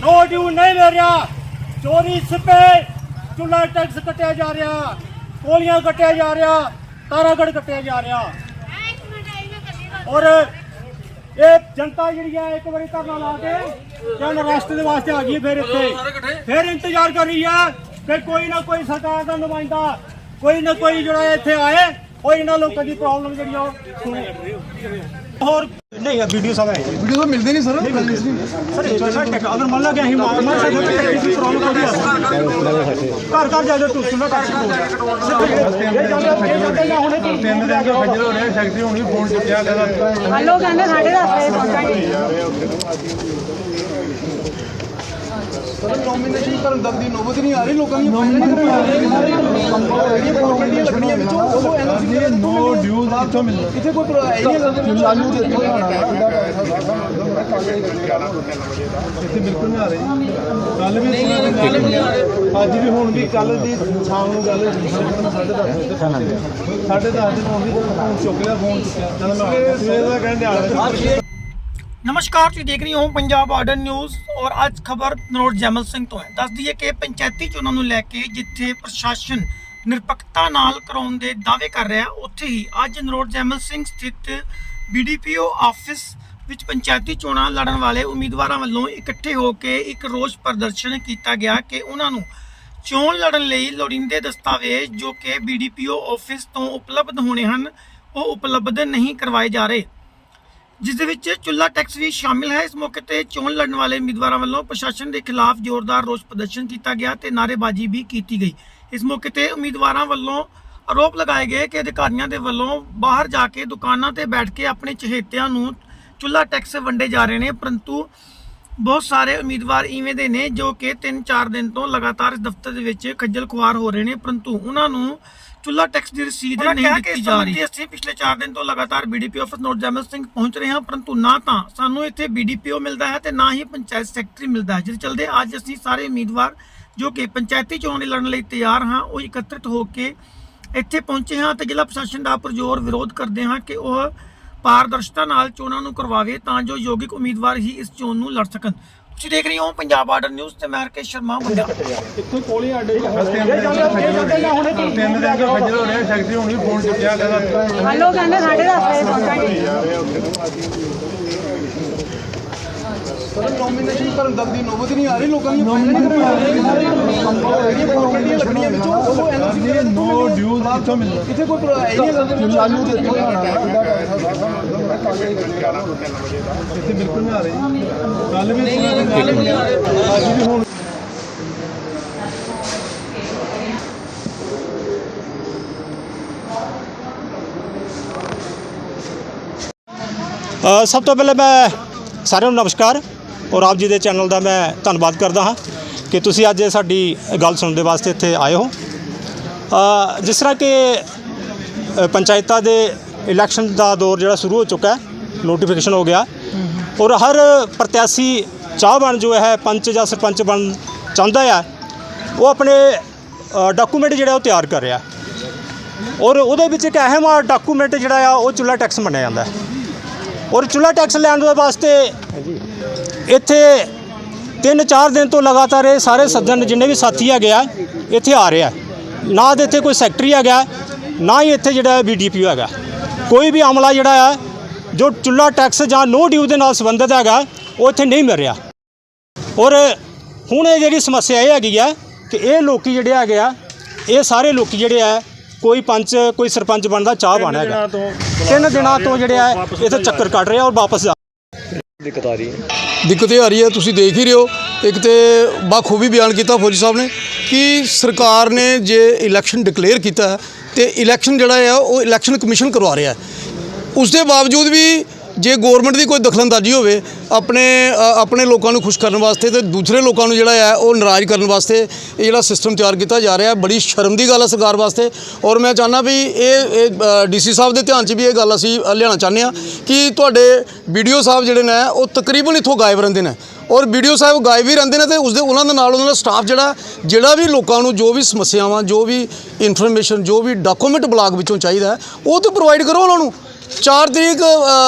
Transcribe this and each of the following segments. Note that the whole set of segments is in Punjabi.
ਨੋ ਡਿਊ ਨਹੀਂ ਮਿਲ ਰਿਹਾ। ਚੋਰੀ ਸਿੱਪੇ ਚੁੱਲਾ ਟੈਕਸ ਕੱਟਿਆ ਜਾ ਰਿਹਾ ਕੋਲੀਆਂ ਕੱਟਿਆ ਜਾ ਰਿਹਾ ਤਾਰਾਗੜ ਕੱਟਿਆ ਜਾ ਰਿਹਾ। ਔਰ ਇਹ ਜਨਤਾ ਜਿਹੜੀ ਹੈ ਇੱਕ ਵਾਰੀ ਧਰਨਾ ਲਾ ਕੇ ਜਨ ਰਾਸ਼ਟਰ ਦੇ ਵਾਸਤੇ ਆ ਗਈ ਫਿਰ ਇੱਥੇ। ਫਿਰ ਇੰਤਜ਼ਾਰ ਕਰ ਰਹੀ ਹੈ ਕਿ ਕੋਈ ਨਾ ਕੋਈ ਸਰਕਾਰ ਦਾ ਨੁਮਾਇੰਦਾ ਕੋਈ ਨਾ ਕੋਈ ਜਿਹੜਾ ਇੱਥੇ ਆਏ ਉਹ ਇਹਨਾਂ ਲੋਕਾਂ ਦੀ ਪ੍ਰੋਬਲਮ ਜਿਹੜੀ ਆ ਸੁਣੇ। ਹੋਰ ਨਹੀਂ ਵੀਡੀਓ ਸਭ ਹੈ। ਵੀਡੀਓ ਤਾਂ ਮਿਲਦੇ ਨਹੀਂ ਸਰ। ਸਰ ਇਹ ਟੈਕ ਅਗਰ ਮੰਨ ਲਾ ਕਿ ਅਸੀਂ ਮਾਰ ਮਾਰ ਸਕਦੇ ਹਾਂ ਟੈਕਨੀਕਲ ਪ੍ਰੋਬਲਮ ਕੋਈ ਆ ਘਰ ਘਰ ਜਾ ਜਾ ਤੂੰ ਸੁਣਾ ਟੈਕਸ ਤਿੰਨ ਦਿਨ ਤੋਂ ਖੱਜਲ ਹੋ ਰਹੇ ਸੈਕਟਰੀ ਹੁਣੀ ਫੋਨ ਚੁੱਕਿਆ ਕਹਿੰਦਾ ਹਲੋ ਕਹਿੰਦੇ ਸਾਡੇ ਰਸਤੇ ਪਹੁੰਚਾਂਗੇ। ਸਰ ਨੋਮੀਨੇਸ਼ਨ ਕਰਨ ਤੱਕ ਦੀ ਨੌਬਤ ਨਹੀਂ ਆ ਰਹੀ ਲੋਕਾਂ ਦੀ ਨੋਮੀਨੇਸ਼ਨ ਆ ਰਹੀ। ਹੈ ਪ੍ਰਾਪਰਟੀਆਂ ਲੱਗਣੀਆਂ ਵਿੱਚੋਂ ਉਹ ਐਨਓਸੀ ਨੋ ਡਿਊਜ਼ ਕਿੱਥੋਂ ਮਿਲਦਾ ਇੱਥੇ ਕੋਈ ਹੈ ਹੀ ਨਹੀਂ ਚਾਲੂ ਦੇ ਇੱਥੋਂ ਆਣਾ ਇੱਥੇ ਬਿਲਕੁਲ ਨਹੀਂ ਆ ਰਹੀ। ਕੱਲ ਵੀ ਕੱਲ ਵੀ ਅੱਜ ਵੀ ਹੁਣ ਵੀ ਕੱਲ ਦੀ ਸ਼ਾਮ ਨੂੰ ਗੱਲ ਸਾਢੇ ਦਸ ਸਾਢੇ ਦਸ ਦਿਨ ਹੋ ਗਏ ਫੋਨ ਚੁੱਕ ਲਿਆ ਫੋਨ ਚੁੱਕਿਆ। ਚਲ ਮੈਂ ਸਵੇਰ ਦਾ ਕਹਿੰਦੇ ਆ ਰਿਹਾ ਨਮਸਕਾਰ, ਤੁਸੀਂ ਦੇਖ ਰਹੇ ਹੋ ਪੰਜਾਬ ਆਰਡਰ ਨਿਊਜ਼ ਔਰ ਅੱਜ ਖਬਰ ਨਰੋੜ ਜੈਮਲ ਸਿੰਘ ਤੋਂ ਹੈ। ਦੱਸ ਦਈਏ ਕਿ ਪੰਚਾਇਤੀ ਚੋਣਾਂ ਨੂੰ ਲੈ ਕੇ ਜਿੱਥੇ ਪ੍ਰਸ਼ਾਸਨ ਨਿਰਪੱਖਤਾ ਨਾਲ ਕਰਾਉਣ ਦੇ ਦਾਅਵੇ ਕਰ ਰਿਹਾ, ਉੱਥੇ ਹੀ ਅੱਜ ਨਰੋੜ ਜੈਮਲ ਸਿੰਘ ਸਥਿਤ ਬੀਡੀਪੀਓ ਆਫਿਸ ਵਿੱਚ ਪੰਚਾਇਤੀ ਚੋਣਾਂ ਲੜਨ ਵਾਲੇ ਉਮੀਦਵਾਰਾਂ ਵੱਲੋਂ ਇਕੱਠੇ ਹੋ ਕੇ ਇੱਕ ਰੋਸ ਪ੍ਰਦਰਸ਼ਨ ਕੀਤਾ ਗਿਆ ਕਿ ਉਹਨਾਂ ਨੂੰ ਚੋਣ ਲੜਨ ਲਈ ਲੋੜੀਂਦੇ ਦਸਤਾਵੇਜ਼ ਜੋ ਕਿ ਬੀਡੀਪੀਓ ਆਫਿਸ ਤੋਂ ਉਪਲਬਧ ਹੋਣੇ ਹਨ, ਉਹ ਉਪਲਬਧ ਨਹੀਂ ਕਰਵਾਏ ਜਾ ਰਹੇ। ਜਿਸ ਦੇ ਵਿੱਚ ਚੁੱਲਾ ਟੈਕਸ ਵੀ ਸ਼ਾਮਿਲ ਹੈ। ਇਸ ਮੌਕੇ ਤੇ ਚੋਣ ਲੜਨ ਵਾਲੇ ਉਮੀਦਵਾਰਾਂ ਵੱਲੋਂ ਪ੍ਰਸ਼ਾਸਨ ਦੇ ਖਿਲਾਫ ਜ਼ੋਰਦਾਰ ਰੋਸ ਪ੍ਰਦਰਸ਼ਨ ਕੀਤਾ ਗਿਆ ਤੇ ਨਾਅਰੇਬਾਜ਼ੀ ਵੀ ਕੀਤੀ ਗਈ। ਇਸ ਮੌਕੇ ਤੇ ਉਮੀਦਵਾਰਾਂ ਵੱਲੋਂ ਆਰੋਪ ਲਗਾਏ ਗਏ ਕਿ ਅਧਿਕਾਰੀਆਂ ਦੇ ਵੱਲੋਂ ਬਾਹਰ ਜਾ ਕੇ ਦੁਕਾਨਾਂ ਤੇ ਬੈਠ ਕੇ ਆਪਣੇ ਚਹੇਤਿਆਂ ਨੂੰ ਚੁੱਲਾ ਟੈਕਸ ਵੰਡੇ ਜਾ ਰਹੇ ਨੇ, ਪਰੰਤੂ ਬਹੁਤ ਸਾਰੇ ਉਮੀਦਵਾਰ ਇਵੇਂ ਦੇ ਨੇ ਜੋ ਕਿ 3-4 ਦਿਨ ਤੋਂ ਲਗਾਤਾਰ ਇਸ ਦਫ਼ਤਰ ਦੇ ਵਿੱਚ ਖੱਜਲ ਖੁਆਰ ਹੋ ਰਹੇ ਨੇ ਪਰੰਤੂ ਉਹਨਾਂ ਨੂੰ ਚੁੱਲਾ ਟੈਕਸ ਦੀ ਰਸੀਦ ਨਹੀਂ ਦਿੱਤੀ ਜਾ ਰਹੀ। ਅਸੀਂ ਪਿਛਲੇ 4 ਦਿਨ ਤੋਂ ਲਗਾਤਾਰ ਬੀਡੀਪੀ ਆਫਿਸ ਨੋਟ ਜੈਮਲ ਸਿੰਘ ਪਹੁੰਚ ਰਹੇ ਹਾਂ ਪਰੰਤੂ ਨਾ ਤਾਂ ਸਾਨੂੰ ਇੱਥੇ ਬੀਡੀਪੀਓ ਮਿਲਦਾ ਹੈ ਤੇ ਨਾ ਹੀ ਪੰਚਾਇਤ ਸੈਕਟਰੀ ਮਿਲਦਾ ਹੈ ਜਿਸ ਚਲਦੇ ਅੱਜ ਅਸੀਂ ਸਾਰੇ ਉਮੀਦਵਾਰ ਜੋ ਕਿ ਪੰਚਾਇਤੀ ਚੋਣ ਲਈ ਲੜਨ ਲਈ ਤਿਆਰ ਹਾਂ ਉਹ ਇਕੱਤਰਿਤ ਹੋ ਕੇ ਇੱਥੇ ਪਹੁੰਚੇ ਹਾਂ ਤੇ ਜ਼ਿਲ੍ਹਾ ਪ੍ਰਸ਼ਾਸਨ ਦਾ ਪੁਰਜ਼ੋਰ ਵਿਰੋਧ ਕਰਦੇ ਹਾਂ ਕਿ ਉਹ ਪਾਰਦਰਸ਼ਤਾ ਨਾਲ ਚੋਣਾਂ ਨੂੰ ਕਰਵਾਵੇ ਤਾਂ ਜੋ ਯੋਗਿਕ ਉਮੀਦਵਾਰ ਹੀ ਇਸ ਚੋਣ ਨੂੰ ਲੜ ਸਕਣ। ਤੁਸੀਂ ਦੇਖ ਰਹੇ ਹੋ ਪੰਜਾਬ ਆਰਡਰ ਨਿਊਜ਼ ਤੇ ਮੈਂ ਹਰਕੇ ਸ਼ਰਮਾ ਮੁੰਡਾ। ਇੱਥੇ ਕੋਲੇ ਆਡੇ ਤਿੰਨ ਦਿਨ ਤੋਂ ਖੱਜਲ ਹੋ ਰਹੇ ਸੈਕਟਰੀ ਹੁਣੀ ਫੋਨ ਚੁੱਕਿਆ ਕਹਿੰਦਾ ਹਲੋ ਕਹਿੰਦੇ ਸਾਡੇ ਰਸਤੇ ਪਹੁੰਚਾਂਗੇ। ਸਰ ਨੋਮੀਨੇਸ਼ਨ ਕਰਨ ਤੱਕ ਦੀ ਨੌਬਤ ਨਹੀਂ ਆ ਰਹੀ ਲੋਕਾਂ ਦੀ ਨੋਮੀਨੇਸ਼ਨ ਆ ਰਹੀ ਹੈ ਪ੍ਰਾਪਰਟੀਆਂ ਲੱਗਣੀਆਂ ਵਿੱਚੋਂ ਉਹ ਐਨਓਸੀ ਨੋ ਡਿਊਜ਼ ਕਿੱਥੋਂ ਮਿਲਦਾ ਇੱਥੇ ਕੋਈ ਹੈ ਹੀ ਨਹੀਂ ਚਾਲੂ ਦੇ ਇੱਥੋਂ ਆਣਾ ਇੱਥੇ ਬਿਲਕੁਲ ਨਹੀਂ ਆ ਰਹੀ ਕੱਲ ਵੀ ਅੱਜ ਵੀ ਹੁਣ ਅ, ਸਭ ਤੋਂ ਪਹਿਲੇ ਮੈਂ ਸਾਰਿਆਂ ਨੂੰ ਨਮਸਕਾਰ ਔਰ ਆਪ ਜੀ ਦੇ ਚੈਨਲ ਦਾ ਮੈਂ ਧੰਨਵਾਦ ਕਰਦਾ ਹਾਂ ਕਿ ਤੁਸੀਂ ਅੱਜ ਸਾਡੀ ਗੱਲ ਸੁਣਨ ਦੇ ਵਾਸਤੇ ਇੱਥੇ ਆਏ ਹੋ। ਜਿਸ ਤਰ੍ਹਾਂ ਕਿ ਪੰਚਾਇਤਾਂ ਦੇ ਇਲੈਕਸ਼ਨ ਦਾ ਦੌਰ ਜਿਹੜਾ ਸ਼ੁਰੂ ਹੋ ਚੁੱਕਾ ਹੈ ਨੋਟੀਫਿਕੇਸ਼ਨ ਹੋ ਗਿਆ ਔਰ ਹਰ ਪ੍ਰਤਿਆਸ਼ੀ ਚਾਹਵਾਨ ਜੋ ਹੈ, ਪੰਚ ਜਾਂ ਸਰਪੰਚ ਬਣ ਚਾਹੁੰਦਾ ਆ, ਉਹ ਆਪਣੇ ਡਾਕੂਮੈਂਟ ਜਿਹੜਾ ਉਹ ਤਿਆਰ ਕਰ ਰਿਹਾ। ਔਰ ਉਹਦੇ ਵਿੱਚ ਇੱਕ ਅਹਿਮ ਡਾਕੂਮੈਂਟ ਜਿਹੜਾ ਆ, ਉਹ ਚੁੱਲਾ ਟੈਕਸ ਮੰਨਿਆ ਜਾਂਦਾ ਔਰ ਚੁੱਲਾ ਟੈਕਸ ਲੈਣ ਦੇ ਵਾਸਤੇ ਇੱਥੇ 3-4 ਦਿਨ ਤੋਂ ਲਗਾਤਾਰ ਇਹ ਸਾਰੇ ਸੱਜਣ ਜਿੰਨੇ ਵੀ ਸਾਥੀ ਆ ਇੱਥੇ ਆ ਰਹੇ ਆ। ਨਾ ਤੇ ਇੱਥੇ ਕੋਈ ਸੈਕਟਰੀ ਹੈਗਾ ਨਾ ਹੀ ਇੱਥੇ ਜਿਹੜਾ ਬੀਡੀਪੀਓ ਹੈਗਾ। ਕੋਈ ਵੀ ਅਮਲਾ ਜਿਹੜਾ ਆ ਜੋ ਚੁੱਲਾ ਟੈਕਸ ਜਾਂ ਨੋ ਡਿਊ ਦੇ ਨਾਲ ਸੰਬੰਧਿਤ ਹੈਗਾ ਉਹ ਇੱਥੇ ਨਹੀਂ ਮਿਲ ਰਿਹਾ। ਔਰ ਹੁਣ ਇਹ ਜਿਹੜੀ ਸਮੱਸਿਆ ਇਹ ਹੈਗੀ ਆ ਕਿ ਇਹ ਲੋਕੀ ਜਿਹੜੇ ਹੈਗੇ ਆ ਇਹ ਸਾਰੇ ਲੋਕੀ ਜਿਹੜੇ ਆ ਕੋਈ ਪੰਚ ਕੋਈ ਸਰਪੰਚ ਬਣਦਾ ਚਾਹ ਬਣ ਹੈਗਾ। ਤਿੰਨ ਦਿਨਾਂ ਤੋਂ ਜਿਹੜੇ ਆ ਇੱਥੇ ਚੱਕਰ ਕੱਟ ਰਹੇ। ਆ ਔਰ ਵਾਪਸ ਦਿੱਕਤ ਆ ਜਾ ਦਿੱਕਤ ਇਹ ਆ ਰਹੀ ਹੈ, ਤੁਸੀਂ ਦੇਖ ਹੀ ਰਹੇ ਹੋ। ਇੱਕ ਤੇ ਬਾਖੂਬੀ ਬਿਆਨ ਕੀਤਾ ਫੌਜੀ ਸਾਹਿਬ ਨੇ ਕਿ ਸਰਕਾਰ ਨੇ ਜੇ ਇਲੈਕਸ਼ਨ ਡਿਕਲੇਅਰ ਕੀਤਾ ਹੈ, ਤੇ ਇਲੈਕਸ਼ਨ ਜਿਹੜਾ ਆ ਉਹ ਇਲੈਕਸ਼ਨ ਕਮਿਸ਼ਨ ਕਰਵਾ ਰਿਹਾ ਉਸ ਦੇ ਬਾਵਜੂਦ ਵੀ ਜੇ ਗਵਰਨਮੈਂਟ ਦੀ ਕੋਈ ਦਖਲਅੰਦਾਜ਼ੀ ਹੋਵੇ, ਆਪਣੇ ਆਪਣੇ ਲੋਕਾਂ ਨੂੰ ਖੁਸ਼ ਕਰਨ ਵਾਸਤੇ ਤੇ ਦੂਸਰੇ ਲੋਕਾਂ ਨੂੰ ਜਿਹੜਾ ਹੈ ਉਹ ਨਾਰਾਜ਼ ਕਰਨ ਵਾਸਤੇ ਇਹ ਜਿਹੜਾ ਸਿਸਟਮ ਤਿਆਰ ਕੀਤਾ ਜਾ ਰਿਹਾ, ਬੜੀ ਸ਼ਰਮ ਦੀ ਗੱਲ ਹੈ ਸਰਕਾਰ ਵਾਸਤੇ। ਔਰ ਮੈਂ ਚਾਹੁੰਦਾ ਵੀ ਇਹ ਡੀਸੀ ਸਾਹਿਬ ਦੇ ਧਿਆਨ 'ਚ ਵੀ ਇਹ ਗੱਲ ਅਸੀਂ ਲਿਆਉਣਾ ਚਾਹੁੰਦੇ ਹਾਂ ਕਿ ਤੁਹਾਡੇ ਵੀਡੀਓ ਸਾਹਿਬ ਜਿਹੜੇ ਨੇ, ਉਹ ਤਕਰੀਬਨ ਇੱਥੋਂ ਗਾਇਬ ਰਹਿੰਦੇ ਨੇ। ਔਰ ਵੀਡੀਓ ਸਾਹਿਬ ਗਾਇਬ ਵੀ ਰਹਿੰਦੇ ਨੇ ਤੇ ਉਸਦੇ, ਉਹਨਾਂ ਦੇ ਨਾਲ ਉਹਨਾਂ ਦਾ ਸਟਾਫ ਜਿਹੜਾ ਜਿਹੜਾ ਵੀ ਲੋਕਾਂ ਨੂੰ ਜੋ ਵੀ ਸਮੱਸਿਆਵਾਂ, ਜੋ ਵੀ ਇਨਫੋਰਮੇਸ਼ਨ ਜੋ ਵੀ ਡਾਕੂਮੈਂਟ ਬਲਾਕ ਵਿੱਚੋਂ ਚਾਹੀਦਾ, ਉਹ ਤੇ ਪ੍ਰੋਵਾਈਡ ਕਰੋ ਉਹਨਾਂ ਨੂੰ। 4 ਤਰੀਕ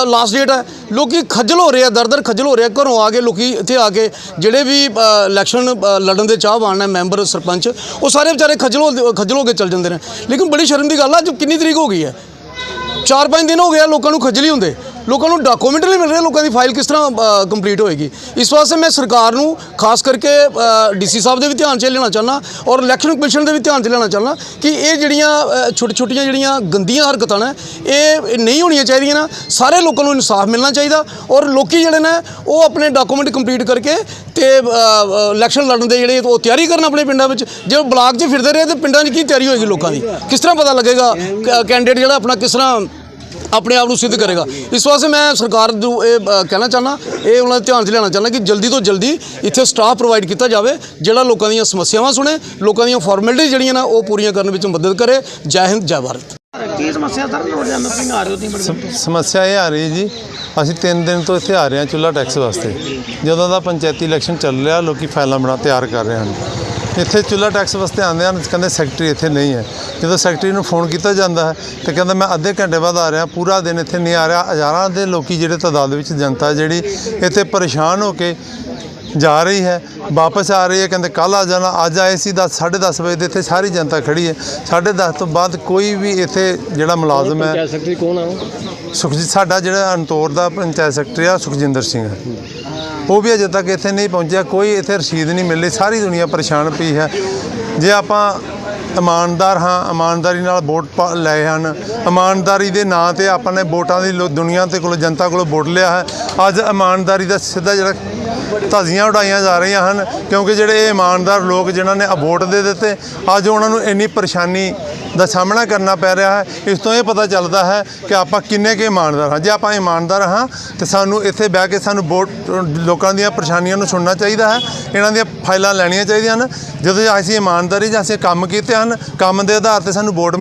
ਲਾਸਟ ਡੇਟ ਹੈ। ਲੋਕੀ ਖੱਜਲ ਹੋ ਰਹੇ ਆ ਦਰ ਦਰ ਖੱਜਲ ਹੋ ਰਹੇ ਆ। ਘਰੋਂ ਆ ਕੇ ਲੋਕੀ ਇੱਥੇ ਆ ਕੇ ਜਿਹੜੇ ਵੀ ਇਲੈਕਸ਼ਨ ਲੜਨ ਦੇ ਚਾਹਵਾਨ ਨੇ ਮੈਂਬਰ ਸਰਪੰਚ, ਉਹ ਸਾਰੇ ਵਿਚਾਰੇ ਖੱਜਲ ਹੋ ਖੱਜਲ ਹੋ ਕੇ ਚੱਲ ਜਾਂਦੇ ਨੇ। ਲੇਕਿਨ ਬੜੀ ਸ਼ਰਮ ਦੀ ਗੱਲ ਆ, ਅੱਜ ਕਿੰਨੀ ਤਰੀਕ ਹੋ ਗਈ ਹੈ? ਚਾਰ ਪੰਜ ਦਿਨ ਹੋ ਗਏ ਆ, ਲੋਕਾਂ ਨੂੰ ਖੱਜਲ ਹੀ ਹੁੰਦੇ। ਲੋਕਾਂ ਨੂੰ ਡਾਕੂਮੈਂਟ ਨਹੀਂ ਮਿਲ ਰਹੇ, ਲੋਕਾਂ ਦੀ ਫਾਈਲ ਕਿਸ ਤਰ੍ਹਾਂ ਕੰਪਲੀਟ ਹੋਏਗੀ। ਇਸ ਵਾਸਤੇ ਮੈਂ ਸਰਕਾਰ ਨੂੰ ਖਾਸ ਕਰਕੇ ਡੀਸੀ ਸਾਹਿਬ ਦੇ ਵੀ ਧਿਆਨ 'ਚ ਲੈਣਾ ਚਾਹੁੰਦਾ ਔਰ ਇਲੈਕਸ਼ਨ ਕਮਿਸ਼ਨ ਦੇ ਵੀ ਧਿਆਨ 'ਚ ਲੈਣਾ ਚਾਹੁੰਦਾ ਕਿ ਇਹ ਜਿਹੜੀਆਂ ਛੋਟੀ ਛੋਟੀਆਂ ਜਿਹੜੀਆਂ ਗੰਦੀਆਂ ਹਰਕਤਾਂ ਨੇ, ਇਹ ਨਹੀਂ ਹੋਣੀਆਂ ਚਾਹੀਦੀਆਂ ਨਾ। ਸਾਰੇ ਲੋਕਾਂ ਨੂੰ ਇਨਸਾਫ ਮਿਲਣਾ ਚਾਹੀਦਾ ਔਰ ਲੋਕੀ ਜਿਹੜੇ ਨੇ, ਉਹ ਆਪਣੇ ਡਾਕੂਮੈਂਟ ਕੰਪਲੀਟ ਕਰਕੇ ਤੇ ਇਲੈਕਸ਼ਨ ਲੜਨ ਦੇ ਜਿਹੜੇ ਉਹ ਤਿਆਰੀ ਕਰਨ ਆਪਣੇ ਪਿੰਡਾਂ ਵਿੱਚ। ਜੇ ਬਲਾਕ 'ਚ ਫਿਰਦੇ ਰਹੇ ਤੇ ਪਿੰਡਾਂ 'ਚ ਕੀ ਤਿਆਰੀ ਹੋਏਗੀ ਲੋਕਾਂ ਦੀ? ਕਿਸ ਤਰ੍ਹਾਂ ਪਤਾ ਲੱਗੇਗਾ ਕੈਂਡੀਡੇਟ ਜਿਹੜਾ ਆਪਣਾ ਕਿਸ ਤਰ੍ਹਾਂ ਆਪਣੇ ਆਪ ਨੂੰ ਸਿੱਧ ਕਰੇਗਾ। ਇਸ ਵਾਸਤੇ ਮੈਂ ਸਰਕਾਰ ਨੂੰ ਇਹ ਅ, ਕਹਿਣਾ ਚਾਹੁੰਦਾ ਇਹ ਉਹਨਾਂ ਦੇ ਧਿਆਨ 'ਚ ਲਿਆਉਣਾ ਚਾਹੁੰਦਾ ਕਿ ਜਲਦੀ ਤੋਂ ਜਲਦੀ ਇੱਥੇ ਸਟਾਫ ਪ੍ਰੋਵਾਈਡ ਕੀਤਾ ਜਾਵੇ ਜਿਹੜਾ ਲੋਕਾਂ ਦੀਆਂ ਸਮੱਸਿਆਵਾਂ ਸੁਣੇ ਲੋਕਾਂ ਦੀਆਂ ਫਾਰਮੈਲਿਟੀ ਜਿਹੜੀਆਂ ਨਾ ਉਹ ਪੂਰੀਆਂ ਕਰਨ ਵਿੱਚ ਮਦਦ ਕਰੇ। ਜੈ ਹਿੰਦ ਜੈ ਭਾਰਤ। ਕੀ ਸਮੱਸਿਆ ਸਰ? ਨਰੋਟ ਜੈਮਲ ਸਿੰਘ ਆ ਰਹੇ ਹੋ ਤੁਸੀਂ ਬੜੀ ਸਮੱਸਿਆ ਇਹ ਆ ਰਹੀ ਜੀ ਅਸੀਂ 3 ਦਿਨ ਤੋਂ ਇੱਥੇ ਆ ਰਹੇ ਹਾਂ ਚੁੱਲਾ ਟੈਕਸ ਵਾਸਤੇ। ਜਦੋਂ ਦਾ ਪੰਚਾਇਤੀ ਇਲੈਕਸ਼ਨ ਚੱਲ ਰਿਹਾ ਲੋਕੀ ਫਾਈਲਾਂ ਬਣਾ ਤਿਆਰ ਕਰ ਰਹੇ ਹਨ। ਇੱਥੇ ਚੁੱਲਾ ਟੈਕਸ ਵਾਸਤੇ ਆਉਂਦੇ ਹਨ ਕਹਿੰਦੇ ਸੈਕਟਰੀ ਇੱਥੇ ਨਹੀਂ ਹੈ। ਜਦੋਂ ਸੈਕਟਰੀ ਨੂੰ ਫੋਨ ਕੀਤਾ ਜਾਂਦਾ ਹੈ ਤੇ ਕਹਿੰਦਾ ਮੈਂ ਅੱਧੇ ਘੰਟੇ ਬਾਅਦ ਆ ਰਿਹਾ ਪੂਰਾ ਦਿਨ ਇੱਥੇ ਨਹੀਂ ਆ ਰਿਹਾ। ਹਜ਼ਾਰਾਂ ਦੇ ਲੋਕੀ ਜਿਹੜੇ ਤਾਦਾਦ ਵਿੱਚ ਜਨਤਾ ਜਿਹੜੀ ਇੱਥੇ ਪਰੇਸ਼ਾਨ ਹੋ ਕੇ ਜਾ ਰਹੀ ਹੈ ਵਾਪਸ ਆ ਰਹੀ ਹੈ ਕਹਿੰਦੇ ਕੱਲ ਆ ਜਾਣਾ ਅੱਜ ਆਏ ਸੀ 10 10:30 ਵਜੇ ਦੇ ਇੱਥੇ ਸਾਰੀ ਜਨਤਾ ਖੜੀ ਹੈ। 10:30 ਤੋਂ ਬਾਅਦ ਕੋਈ ਵੀ ਇੱਥੇ ਜਿਹੜਾ ਮੁਲਾਜ਼ਮ ਹੈ ਸੈਕਟਰੀ ਕੌਣ ਆ ਸੁਖਜੀਤ ਸਾਡਾ ਜਿਹੜਾ ਅੰਤੌਰ ਦਾ ਪੰਚਾਇਤ ਸੈਕਟਰੀ ਆ ਸੁਖਜਿੰਦਰ ਸਿੰਘ ਹੈ। ਉਹ ਵੀ ਅਜੇ ਤੱਕ ਇੱਥੇ ਨਹੀਂ ਪਹੁੰਚਿਆ, ਕੋਈ ਇੱਥੇ ਰਸੀਦ ਨਹੀਂ ਮਿਲੀ, ਸਾਰੀ ਦੁਨੀਆ ਪਰੇਸ਼ਾਨ ਪਈ ਹੈ। ਜੇ ਆਪਾਂ ਇਮਾਨਦਾਰ ਹਾਂ, ਇਮਾਨਦਾਰੀ ਨਾਲ ਵੋਟ ਪਾ- ਲਏ ਹਨ, ਇਮਾਨਦਾਰੀ ਦੇ ਨਾਂ ਤੇ ਆਪਾਂ ਨੇ ਵੋਟਾਂ ਦੀ ਲੋ- ਦੁਨੀਆ ਤੇ ਕੋਲ, ਜਨਤਾ ਕੋਲੋਂ ਵੋਟ ਲਿਆ ਹੈ। ਅੱਜ ਇਮਾਨਦਾਰੀ ਦਾ ਸਿੱਧਾ ਜਿਹੜਾ ਧਾਜ਼ੀਆਂ ਉਡਾਈਆਂ ਜਾ ਰਹੀਆਂ ਹਨ, ਕਿਉਂਕਿ ਜਿਹੜੇ ਇਹ ਇਮਾਨਦਾਰ ਲੋਕ ਜਿਨ੍ਹਾਂ ਨੇ ਵੋਟ ਦੇ ਦਿੱਤੇ, ਅੱਜ ਉਹਨਾਂ ਨੂੰ ਇੰਨੀ ਪਰੇਸ਼ਾਨੀ ਦਾ ਸਾਹਮਣਾ ਕਰਨਾ ਪੈ ਰਿਹਾ ਹੈ। ਇਸ ਤੋਂ ਇਹ ਪਤਾ ਚੱਲਦਾ ਹੈ ਕਿ ਆਪਾਂ ਕਿੰਨੇ ਕੁ ਇਮਾਨਦਾਰ ਹਾਂ। ਜੇ ਆਪਾਂ ਇਮਾਨਦਾਰ ਹਾਂ, ਤੇ ਸਾਨੂੰ ਇੱਥੇ ਬਹਿ ਕੇ ਸਾਨੂੰ ਵੋਟ, ਲੋਕਾਂ ਦੀਆਂ ਪਰੇਸ਼ਾਨੀਆਂ ਨੂੰ ਸੁਣਨਾ ਚਾਹੀਦਾ ਹੈ। ਇਹਨਾਂ ਦੀਆਂ ਫਾਈਲਾਂ ਲੈਣੀਆਂ ਚਾਹੀਦੀਆਂ ਹਨ। ਜਦੋਂ ਅਸੀਂ ਇਮਾਨਦਾਰੀ ਜਾਂ ਅਸੀਂ ਕੰਮ ਕੀਤੇ ਹਨ, ਕੰਮ ਦੇ ਆਧਾਰ ਤੇ ਸਾਨੂੰ ਵੋਟ